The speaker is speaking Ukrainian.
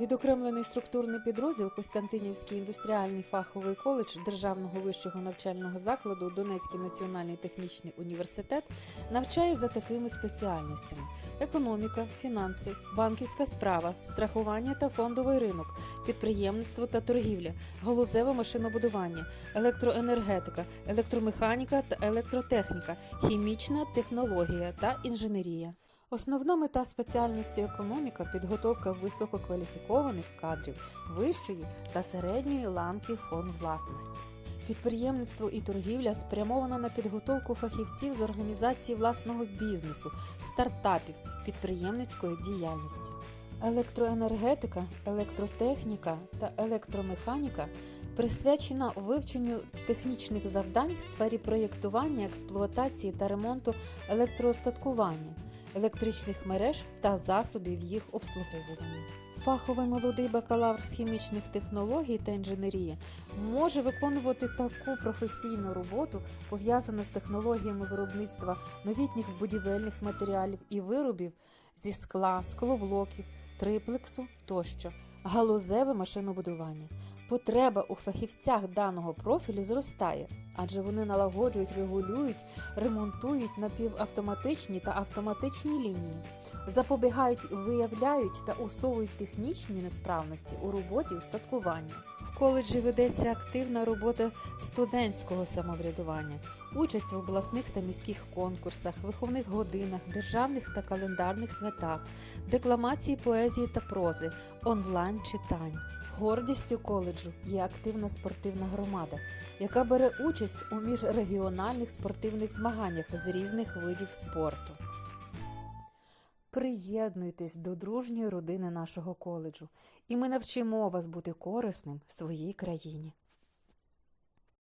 Відокремлений структурний підрозділ Костянтинівський індустріальний фаховий коледж Державного вищого навчального закладу Донецький національний технічний університет навчає за такими спеціальностями: економіка, фінанси, банківська справа, страхування та фондовий ринок, підприємництво та торгівля, галузеве машинобудування, електроенергетика, електромеханіка та електротехніка, хімічна технологія та інженерія. Основна мета спеціальності економіка підготовка висококваліфікованих кадрів вищої та середньої ланки форм власності. Підприємництво і торгівля спрямовано на підготовку фахівців з організації власного бізнесу, стартапів, підприємницької діяльності. Електроенергетика, електротехніка та електромеханіка присвячена вивченню технічних завдань в сфері проєктування, експлуатації та ремонту електроостаткування, електричних мереж та засобів їх обслуговування. Фаховий молодий бакалавр з хімічних технологій та інженерії може виконувати таку професійну роботу, пов'язану з технологіями виробництва новітніх будівельних матеріалів і виробів зі скла, склоблоків, триплексу тощо, галузеве машинобудування. Потреба у фахівцях даного профілю зростає, адже вони налагоджують, регулюють, ремонтують напівавтоматичні та автоматичні лінії, запобігають, виявляють та усовують технічні несправності у роботі устаткування. Коледжі ведеться активна робота студентського самоврядування, участь в обласних та міських конкурсах, виховних годинах, державних та календарних святах, декламації поезії та прози, онлайн читань. Гордістю коледжу є активна спортивна громада, яка бере участь у міжрегіональних спортивних змаганнях з різних видів спорту. Приєднуйтесь до дружньої родини нашого коледжу, і ми навчимо вас бути корисним своїй країні.